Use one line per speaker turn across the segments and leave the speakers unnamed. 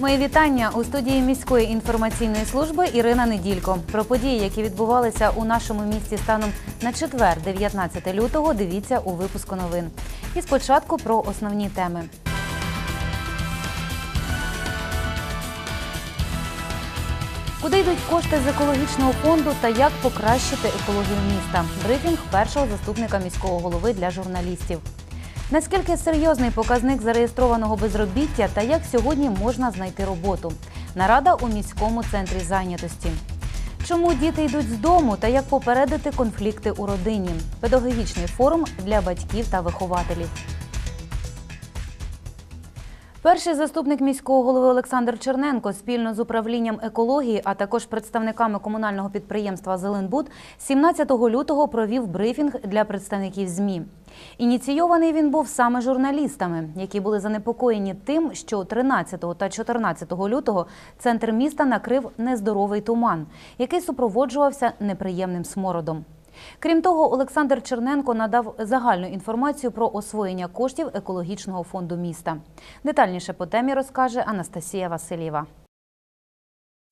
Мої вітання у студії міської інформаційної служби Ірина Неділько. Про події, які відбувалися у нашому місті станом на четвер, 19 лютого. Дивіться у випуску новин. І спочатку про основні теми. Куди йдуть кошти з екологічного фонду та як покращити екологію міста? Брифінг першого заступника міського голови для журналістів. Наскільки серйозний показник зареєстрованого безробіття та як сьогодні можна знайти роботу? Нарада у міському центрі зайнятості. Чому діти йдуть з дому та як попередити конфлікти у родині? Педагогічний форум для батьків та вихователів. Перший заступник міського голови Олександр Черненко спільно з управлінням екології, а також представниками комунального підприємства Зеленбуд 17 лютого провів брифінг для представників ЗМІ. Ініційований він був саме журналістами, які були занепокоєні тим, що 13 та 14 лютого центр міста накрив нездоровий туман, який супроводжувався неприємним смородом. Крім того, Олександр Черненко надав загальну інформацію про освоєння коштів екологічного фонду міста. Детальніше по темі розкаже Анастасія Васильєва.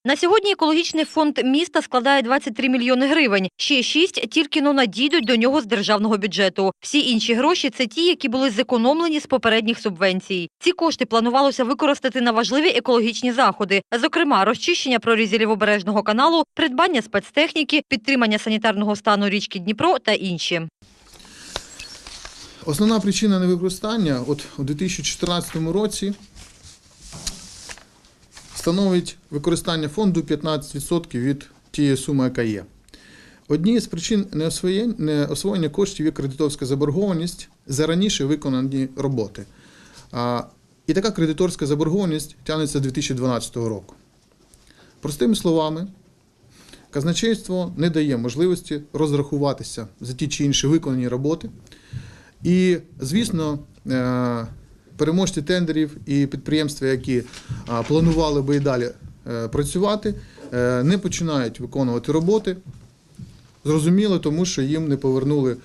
На сьогодні екологічний фонд міста складає 23 мільйони гривень. Ще 6 тільки но надійдуть до нього з державного бюджету. Всі інші гроші це ті, які були зекономлені з попередніх субвенцій. Ці кошти планувалося використати на важливі екологічні заходи, зокрема розчищення прорізів лівобережного каналу, придбання спецтехніки, підтримання санітарного стану річки Дніпро та інші.
Основна причина невикористання от у 2014 році становить використання фонду 15% від тієї суми, яка є. Однією з причин неосвоєння, коштів є кредиторська заборгованість за раніше виконані роботи. І така кредиторська заборгованість тягнеться з 2012 року. Простими словами, казначейство не дає можливості розрахуватися за ті чи інші виконані роботи. І, звісно, е, переможці тендерів і підприємства, які планували би і далі е, працювати, е, не починають виконувати роботи. Зрозуміло, тому що їм не повернули,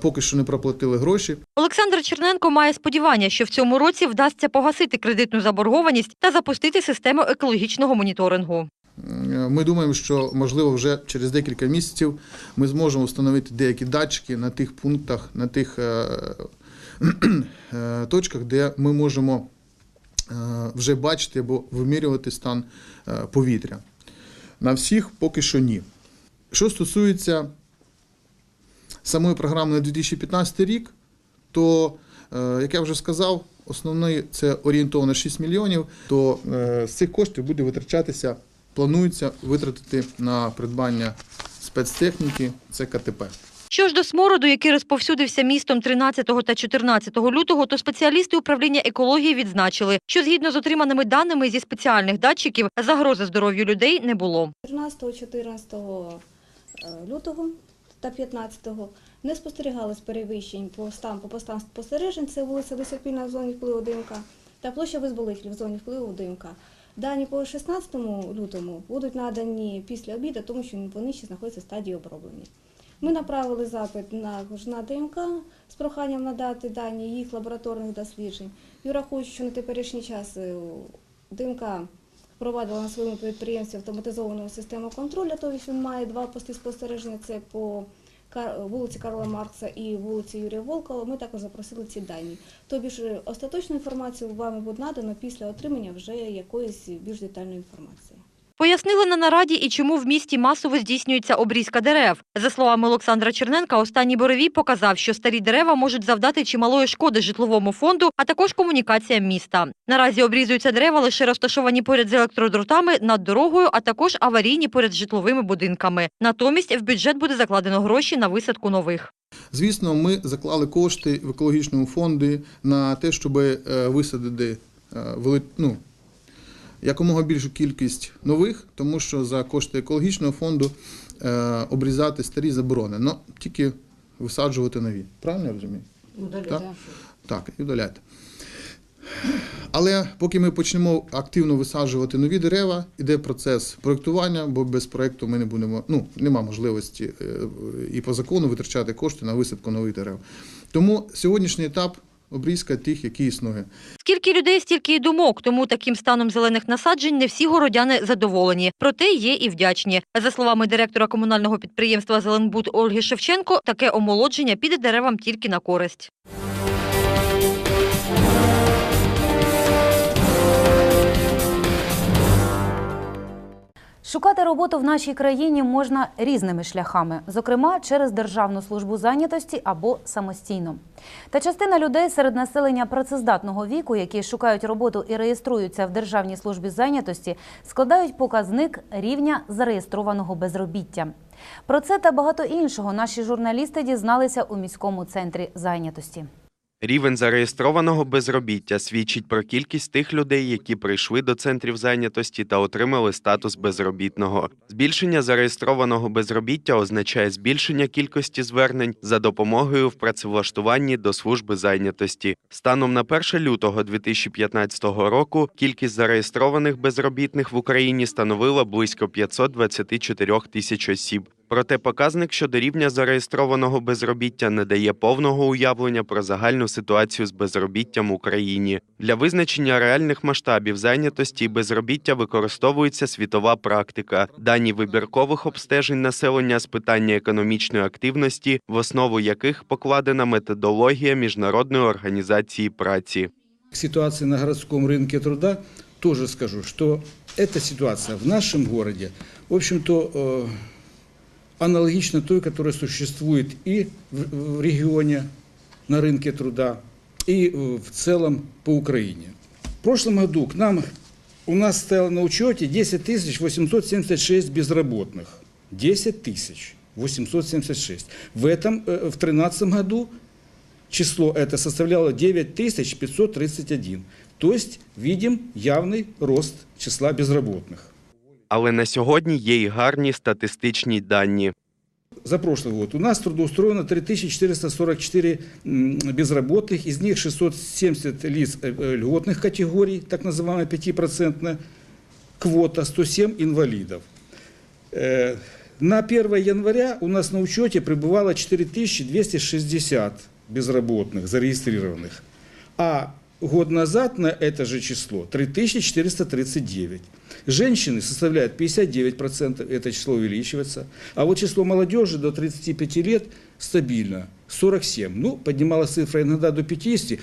поки що не проплатили гроші.
Олександр Черненко має сподівання, що в цьому році вдасться погасити кредитну заборгованість та запустити систему екологічного моніторингу.
Е, Ми думаємо, що можливо вже через декілька місяців ми зможемо встановити деякі датчики на тих пунктах, на тих е, е, точках, де ми можемо е, вже бачити або вимірювати стан е, повітря. На всіх поки що ні. Що стосується самої програми на 2015 рік, то, е, як я вже сказав, основний це орієнтовно 6 мільйонів, то е, з цих коштів буде витрачатися, планується витратити на придбання спецтехніки, це КТП.
Що ж до смороду, який розповсюдився містом 13 та 14 лютого, то спеціалісти управління екології відзначили, що згідно з отриманими даними зі спеціальних датчиків, загрози здоров'ю людей не було.
13-14 лютого та 15-го не спостерігалось перевищень по стам, по постам спостережень, це вулиця Лисопільна в зоні впливу димка та площа Визволителів в зоні впливу димка. Дані по 16 лютому будуть надані після обіду, тому що вони ще знаходяться в стадії оброблення. Ми направили запит на, на ДМК з проханням надати дані їх лабораторних досліджень. І враховуючи, що на теперішній час е, ДМК впровадила на своєму підприємстві автоматизовану систему контролю, тобто він має два пости спостереження, це по вулиці Карла Маркса і вулиці Юрія Волкова, ми також запросили ці дані. Тобі ж остаточну інформацію вами буде надано після отримання вже якоїсь більш детальної інформації.
Пояснили на нараді і чому в місті масово здійснюється обрізка дерев. За словами Олександра Черненка, останній буревій показав, що старі дерева можуть завдати чималої шкоди житловому фонду, а також комунікаціям міста. Наразі обрізуються дерева лише розташовані поряд з електродротами над дорогою, а також аварійні поряд з житловими будинками. Натомість в бюджет буде закладено гроші на висадку нових.
Звісно, ми заклали кошти в екологічному фонді на те, щоб е, висадити е, ну, якомога більшу кількість нових, тому що за кошти екологічного фонду е, обрізати старі заборонено, тільки висаджувати нові. Правильно я розумію? Так, так і вдаляйте. Але поки ми почнемо активно висаджувати нові дерева, іде процес проєктування, бо без проєкту ми не будемо, ну, нема можливості е, і по закону витрачати кошти на висадку нових дерев. Тому сьогоднішній етап обрізка тих, які існує.
Скільки людей, стільки й думок, тому таким станом зелених насаджень не всі городяни задоволені. Проте є і вдячні. За словами директора комунального підприємства «Зеленбуд» Ольги Шевченко, таке омолодження піде деревам тільки на користь.
Роботу в нашій країні можна різними шляхами, зокрема через Державну службу зайнятості або самостійно. Та частина людей серед населення працездатного віку, які шукають роботу і реєструються в Державній службі зайнятості, складають показник рівня зареєстрованого безробіття. Про це та багато іншого наші журналісти дізналися у міському центрі зайнятості.
Рівень зареєстрованого безробіття свідчить про кількість тих людей, які прийшли до центрів зайнятості та отримали статус безробітного. Збільшення зареєстрованого безробіття означає збільшення кількості звернень за допомогою в працевлаштуванні до служби зайнятості. Станом на 1 лютого 2015 року кількість зареєстрованих безробітних в Україні становила близько 524 тисяч осіб. Проте показник щодо рівня зареєстрованого безробіття не дає повного уявлення про загальну ситуацію з безробіттям в Україні. Для визначення реальних масштабів зайнятості і безробіття використовується світова практика, дані вибіркових обстежень населення з питання економічної активності, в основу яких покладена методологія міжнародної організації праці.
К ситуации на городском рынке труда тоже скажу, что эта ситуация в нашем городе, в общем-то, аналогична той, которая существует и в регионе на рынке труда, и в целом по Украине. В прошлом году к нам, у нас стояло на учете 10 876 безработных. 10 тысяч 876. В этом, э, в 2013 году число это составляло 9531. То есть видим явный рост числа безработных.
Але на сьогодні є й гарні статистичні дані.
За прошлый год у нас трудоустроено 3444 м, безработных, из них 670 лиц э, э, льготных категорий, так называемая 5% квота, 107 инвалидов. Э, На 1 января у нас на учете пребывало 4260 безработных, зарегистрированных. А год назад на это же число 3439. Женщины составляют 59%, это число увеличивается. А вот число молодежи до 35 лет стабильно, 47. Ну, поднималась цифра иногда до 50,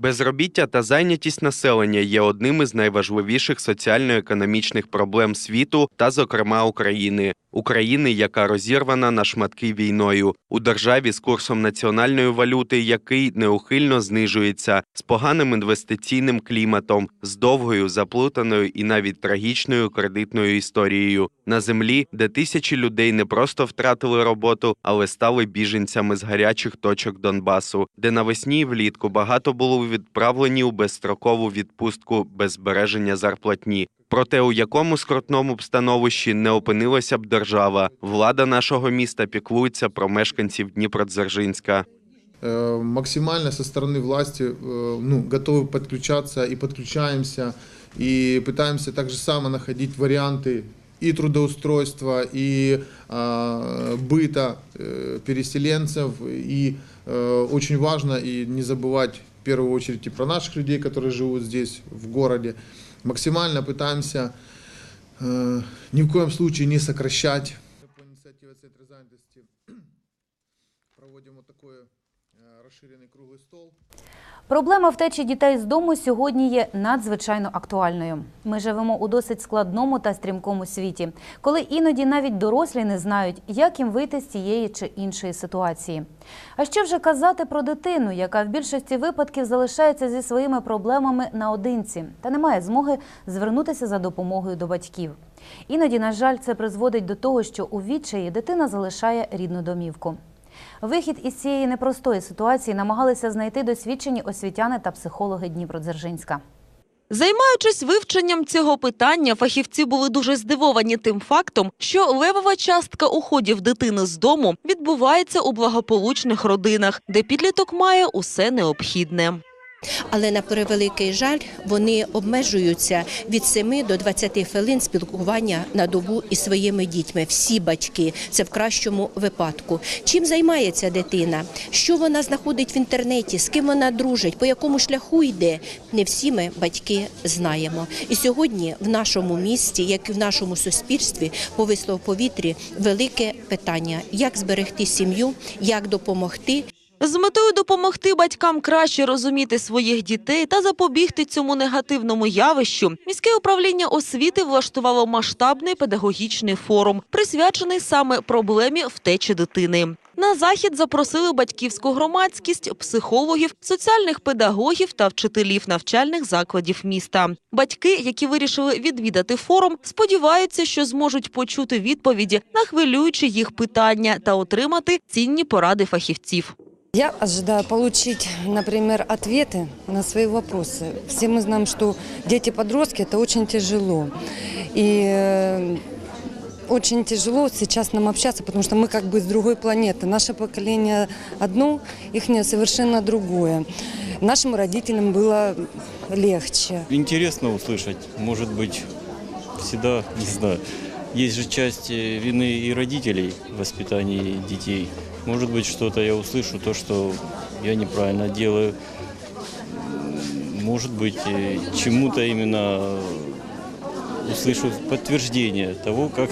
Безробіття та зайнятість населення є одним із найважливіших соціально-економічних проблем світу та, зокрема, України. України, яка розірвана на шматки війною, у державі з курсом національної валюти, який неухильно знижується, з поганим інвестиційним кліматом, з довгою, заплутаною і навіть трагічною кредитною історією, на землі, де тисячі людей не просто втратили роботу, але стали біженцями з гарячих точок Донбасу, де навесні і влітку багато було відправлені у безстрокову відпустку без збереження зарплатні. Проте у якому скрутному б становищі не опинилася б держава, влада нашого міста піклується про мешканців Дніпродзержинська.
Э, максимально со стороны власти э, ну, готовы подключаться и подключаемся, и пытаемся так же само находить варианты и трудоустройства, и а, быта э, переселенцев, и э, очень важно и не забывать в первую очередь и про наших людей, которые живут здесь, в городе. Максимально пытаемся э, ни в коем случае не сокращать. По инициативе Центра занятости проводим вот такое э, розширений круглий стол.
Проблема втечі дітей з дому сьогодні є надзвичайно актуальною. Ми живемо у досить складному та стрімкому світі, коли іноді навіть дорослі не знають, як їм вийти з цієї чи іншої ситуації. А що вже казати про дитину, яка в більшості випадків залишається зі своїми проблемами наодинці та не має змоги звернутися за допомогою до батьків. Іноді, на жаль, це призводить до того, що у відчаї дитина залишає рідну домівку. Вихід із цієї непростої ситуації намагалися знайти досвідчені освітяни та психологи Дніпродзержинська.
Займаючись вивченням цього питання, фахівці були дуже здивовані тим фактом, що левова частка уходів дитини з дому відбувається у благополучних родинах, де підліток має усе необхідне.
Але на превеликий жаль, вони обмежуються від 7 до 20 хвилин спілкування на добу із своїми дітьми. Всі батьки, це в кращому випадку. Чим займається дитина? Що вона знаходить в інтернеті? З ким вона дружить? По якому шляху йде? Не всі ми батьки знаємо. І сьогодні в нашому місті, як і в нашому суспільстві, повисло в повітрі велике питання: як зберегти сім'ю, як допомогти.
З метою допомогти батькам краще розуміти своїх дітей та запобігти цьому негативному явищу, міське управління освіти влаштувало масштабний педагогічний форум, присвячений саме проблемі втечі дитини. На захід запросили батьківську громадськість, психологів, соціальних педагогів та вчителів навчальних закладів міста. Батьки, які вирішили відвідати форум, сподіваються, що зможуть почути відповіді на хвилюючі їх питання та отримати цінні поради фахівців.
Я ожидаю получить, например, ответы на свои вопросы. Все мы знаем, что дети-подростки – это очень тяжело. И э, очень тяжело сейчас нам общаться, потому что мы как бы с другой планеты. Наше поколение одно, их совершенно другое. Нашим родителям было легче.
Интересно услышать, может быть, всегда, не знаю. Есть же часть э, вины и родителей в воспитании детей. Может быть, что-то я услышу, то, что я неправильно делаю. М, Может быть, э, чему-то именно услышу подтверждение того, как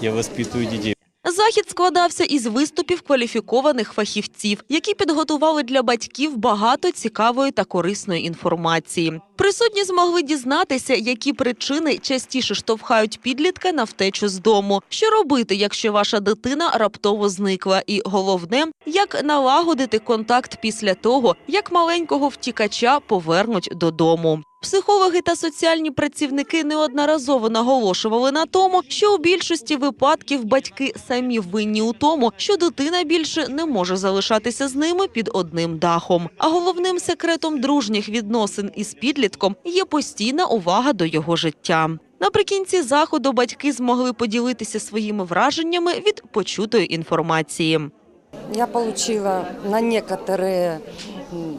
я воспитываю детей.
Захід складався із виступів кваліфікованих фахівців, які підготували для батьків багато цікавої та корисної інформації. Присутні змогли дізнатися, які причини частіше штовхають підлітка на втечу з дому, що робити, якщо ваша дитина раптово зникла, і головне, як налагодити контакт після того, як маленького втікача повернуть додому. Психологи та соціальні працівники неодноразово наголошували на тому, що у більшості випадків батьки самі винні у тому, що дитина більше не може залишатися з ними під одним дахом. А головним секретом дружніх відносин із підлітком є постійна увага до його життя. Наприкінці заходу батьки змогли поділитися своїми враженнями від почутої інформації.
Я получила на некоторые м,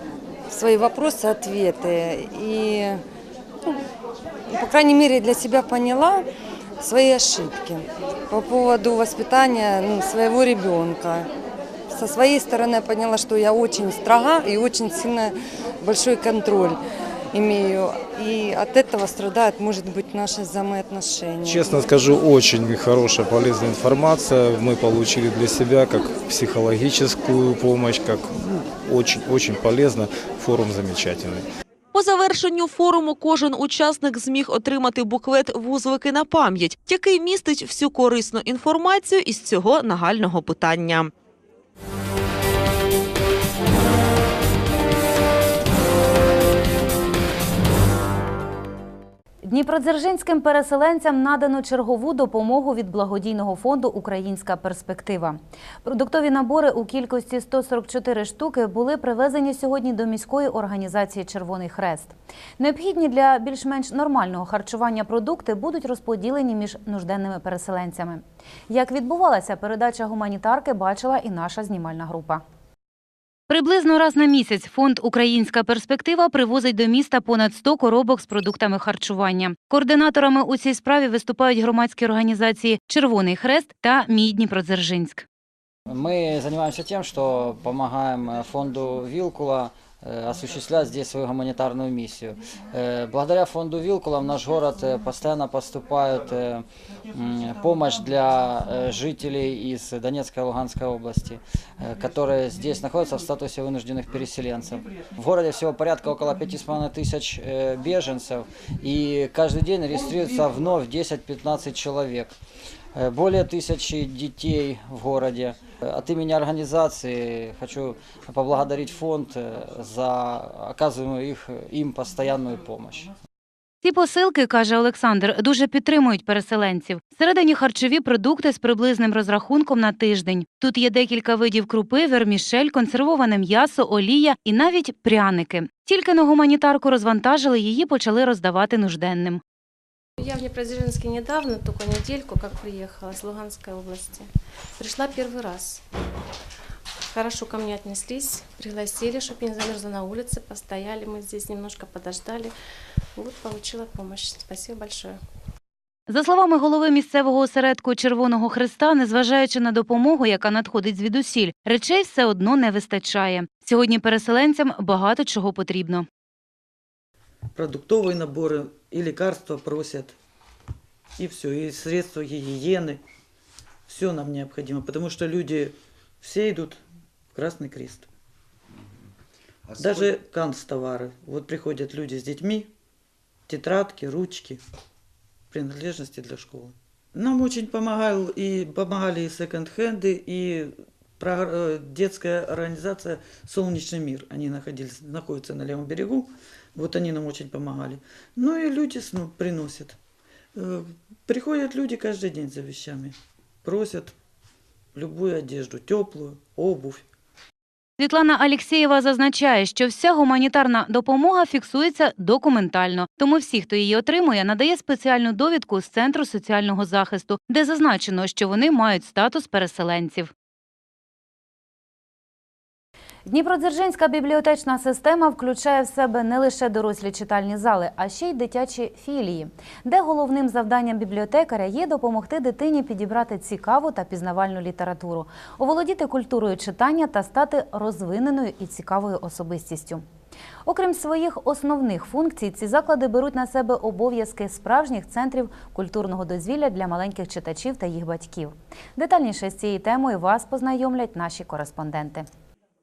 свои вопросы ответы. И, ну, по крайней мере, для себя поняла свои ошибки по поводу воспитания ну, своего ребенка. Со своей стороны я поняла, что я очень строга и очень сильно большой контроль имею. И от этого страдают, может быть, наши взаимоотношения.
Честно скажу, очень хорошая, полезная информация. Мы получили для себя как психологическую помощь, как ну, очень-очень полезно. Форум замечательный.
По завершенню форуму кожен учасник зміг отримати буклет «Вузлики на пам'ять», який містить всю корисну інформацію із цього нагального питання.
Дніпродзержинським переселенцям надано чергову допомогу від благодійного фонду Українська перспектива. Продуктові набори у кількості 144 штуки були привезені сьогодні до міської організації Червоний Хрест. Необхідні для більш-менш нормального харчування продукти будуть розподілені між нужденними переселенцями. Як відбувалася передача гуманітарки, бачила і наша знімальна група. Приблизно раз на місяць фонд Українська перспектива привозить до міста понад 100 коробок з продуктами харчування. Координаторами у цій справі виступають громадські організації Червоний Хрест та Мій Дніпродзержинськ.
Мы занимаемся тем, что помогаем э, фонду Вилкула э, осуществлять здесь свою гуманитарную миссию. Э, Благодаря фонду Вилкула в наш город э, постоянно поступает э, м, помощь для э, жителей из Донецкой и Луганской области, э, которые здесь находятся в статусе вынужденных переселенцев. В городе всего порядка около 5,5 тысяч э, беженцев, и каждый день регистрируется вновь 10-15 человек. Э, Более тысячи детей в городе. Э, От имени организации хочу поблагодарить фонд э, за оказываемую их, им постоянную помощь.
Ці посилки, каже Олександр, дуже підтримують переселенців. Всередині харчові продукти з приблизним розрахунком на тиждень. Тут є декілька видів крупи, вермішель, консервоване м'ясо, олія і навіть пряники. Тільки на гуманітарку розвантажили, її почали роздавати нужденним.
Я в Днепродзержинске недавно, только недельку, как приехала с Луганской области. Пришла первый раз. хорошо ко мне отнеслись, пригласили, чтобы я не замерзла на улице, постояли, мы здесь немножко подождали. Вот получила помощь. Спасибо большое.
За словами голови місцевого осередку Червоного Христа, незважаючи на допомогу, яка надходить звідусіль, речей все одно не вистачає. Сьогодні переселенцям багато чого потрібно.
Продуктовые наборы и лекарства просят. И все, и средства гигиены. Все нам необходимо, потому что люди все идут в Красный Крест. Даже канцтовары. Вот приходят люди с детьми, тетрадки, ручки, принадлежности для школы. Нам очень помогал и помогали и секонд-хенды, и э, детская организация «Солнечный мир». Они находились, находятся на левом берегу. Вот они нам очень помогали. Ну и люди ну, приносят. Э, Приходят люди каждый день за вещами. Просят любую одежду, теплую, обувь.
Світлана Алєксєєва зазначає, що вся гуманітарна допомога фіксується документально. Тому всі, хто її отримує, надає спеціальну довідку з центру соціального захисту, де зазначено, що вони мають статус переселенців. Дніпродзержинська бібліотечна система включає в себе не лише дорослі читальні зали, а ще й дитячі філії, де головним завданням бібліотекаря є допомогти дитині підібрати цікаву та пізнавальну літературу, оволодіти культурою читання та стати розвиненою і цікавою особистістю. Окрім своїх основних функцій, ці заклади беруть на себе обов'язки справжніх центрів культурного дозвілля для маленьких читачів та їх батьків. Детальніше з цією темою вас познайомлять наші кореспонденти.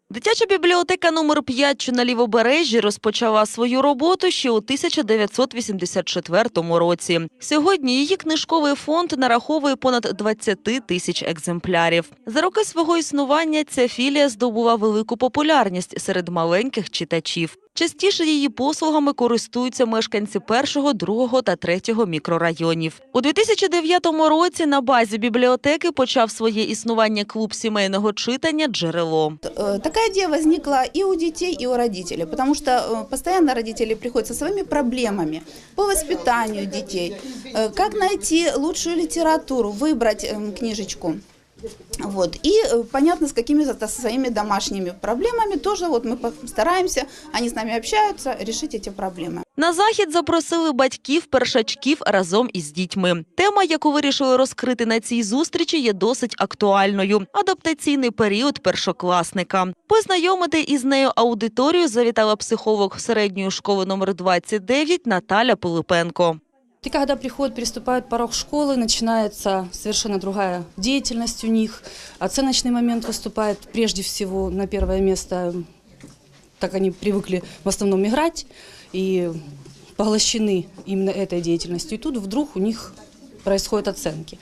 Дитяча бібліотека номер 5 що на Лівобережжі розпочала свою роботу ще у 1984 році. Сьогодні її книжковий фонд нараховує понад 20 тисяч екземплярів. За роки свого існування ця філія здобула велику популярність серед маленьких читачів. Частіше її послугами користуються мешканці першого, другого та третього мікрорайонів. У 2009 році на базі бібліотеки почав своє існування клуб сімейного читання Джерело.
Э, Такая идея возникла и у детей, и у родителей, потому что э, постоянно родители приходят со своими проблемами по воспитанию детей, Э, как найти лучшую литературу, выбрать эм, книжечку. Вот. И э, понятно, с какими-то своими домашними проблемами тоже вот мы по- стараемся, они с нами общаются, решить эти проблемы.
На захід запросили батьків першачків разом із дітьми. Тема, яку вирішили розкрити на цій зустрічі, є досить актуальною. Адаптаційний період першокласника. Познайомити із нею аудиторію завітала психолог середньої школи номер 29 Наталя Пилипенко.
И когда приходят, переступают порог школы, начинается совершенно другая деятельность у них. Оценочный момент выступает прежде всего на первое место, так они привыкли в основном играть и поглощены именно этой деятельностью. И тут вдруг у них происходят оценки.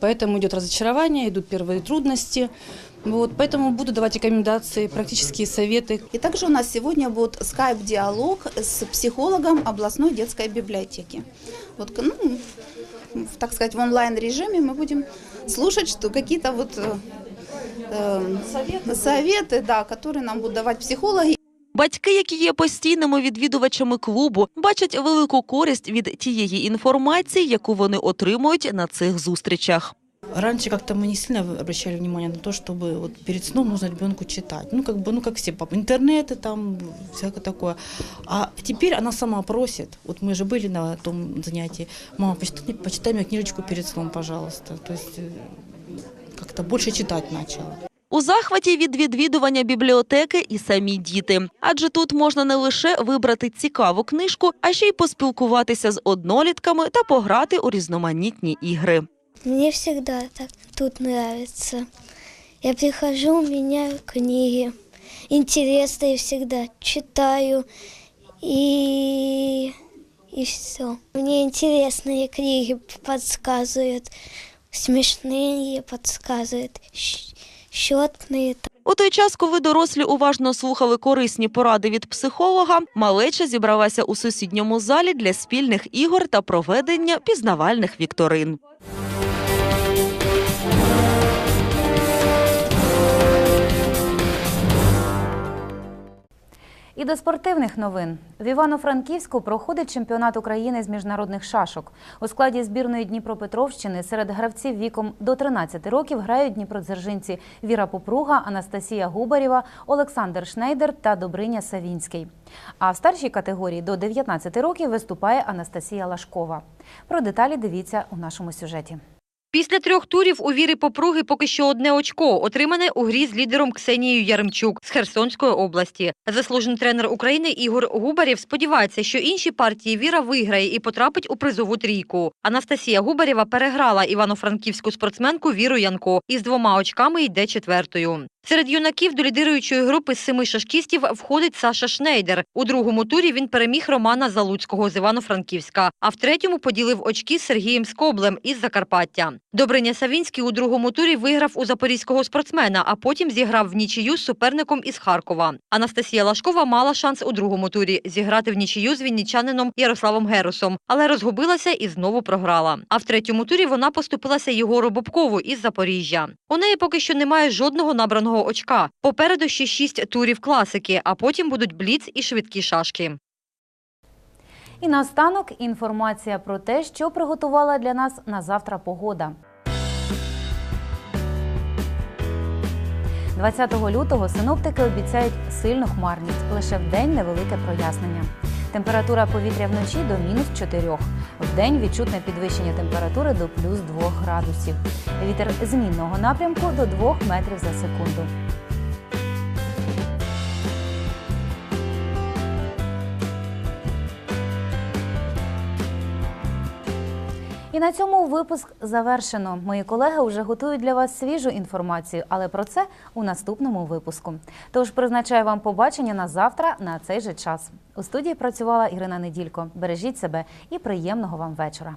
Поэтому идет разочарование, идут первые трудности. Вот, поэтому буду давать рекомендации, практические советы.
И также у нас сегодня будет скайп-диалог с психологом областной детской библиотеки. Вот, ну, в, так сказать, в онлайн-режиме мы будем слушать, что какие-то вот э, э, советы, да, которые нам будут давать психологи.
Батьки, які є постійними відвідувачами клубу, бачать велику користь від тієї інформації, яку вони отримують на цих зустрічах.
Раньше как-то мы не сильно обращали внимание на то, чтобы вот перед сном нужно ребенку читать. Ну, как бы, ну, как все, пап, интернеты там, всякое такое. А теперь она сама просит. Вот мы же были на том занятии. Мама, почитай, почитай мне книжечку перед сном, пожалуйста. То есть э, как-то больше читать начала.
У захваті від відвідування бібліотеки і самі діти. Адже тут можна не лише вибрати цікаву книжку, а ще й поспілкуватися з однолітками та пограти у різноманітні ігри.
Мне всегда так тут нравится. Я прихожу, меняю книги. Интересные всегда читаю. И, и все. Мне интересные книги подсказывают. Смешные подсказывают. щ- Счетные
У той час, коли дорослі уважно слухали корисні поради від психолога, малеча зібралася у сусідньому залі для спільних ігор та проведення пізнавальних вікторин.
І до спортивних новин. В Івано-Франківську проходить чемпіонат України з міжнародних шашок. У складі збірної Дніпропетровщини серед гравців віком до 13 років грають дніпродзержинці Віра Попруга, Анастасія Губарєва, Олександр Шнейдер та Добриня Савінський. А в старшій категорії до 19 років виступає Анастасія Лашкова. Про деталі дивіться у нашому сюжеті.
Після трьох турів у Віри Попруги поки що одне очко, отримане у грі з лідером Ксенією Яремчук з Херсонської області. Заслужений тренер України Ігор Губарєв сподівається, що інші партії Віра виграє і потрапить у призову трійку. Анастасія Губарєва переграла івано-франківську спортсменку Віру Янко і з двома очками йде четвертою. Серед юнаків до лідируючої групи з семи шашкістів входить Саша Шнейдер. У другому турі він переміг Романа Залуцького з Івано-Франківська, а в третьому поділив очки з Сергієм Скоблем із Закарпаття. Добриня Савінський у другому турі виграв у запорізького спортсмена, а потім зіграв в нічию з суперником із Харкова. Анастасія Лашкова мала шанс у другому турі зіграти в нічию з віннічанином Ярославом Герусом, але розгубилася і знову програла. А в третьому турі вона поступилася Єгору Бобкову із Запоріжжя. У неї поки що немає жодного набраного очка. Попереду ще шість турів класики, а потім будуть бліц і швидкі шашки.
І наостанок інформація про те, що приготувала для нас на завтра погода. 20 лютого синоптики обіцяють сильну хмарність, лише вдень невелике прояснення. Температура повітря вночі до мінус 4. Вдень відчутне підвищення температури до плюс 2 градусів. Вітер змінного напрямку до 2 метрів за секунду. І на цьому випуск завершено. Мої колеги вже готують для вас свіжу інформацію, але про це у наступному випуску. Тож призначаю вам побачення на завтра на цей же час. У студії працювала Ірина Неділько. Бережіть себе і приємного вам вечора.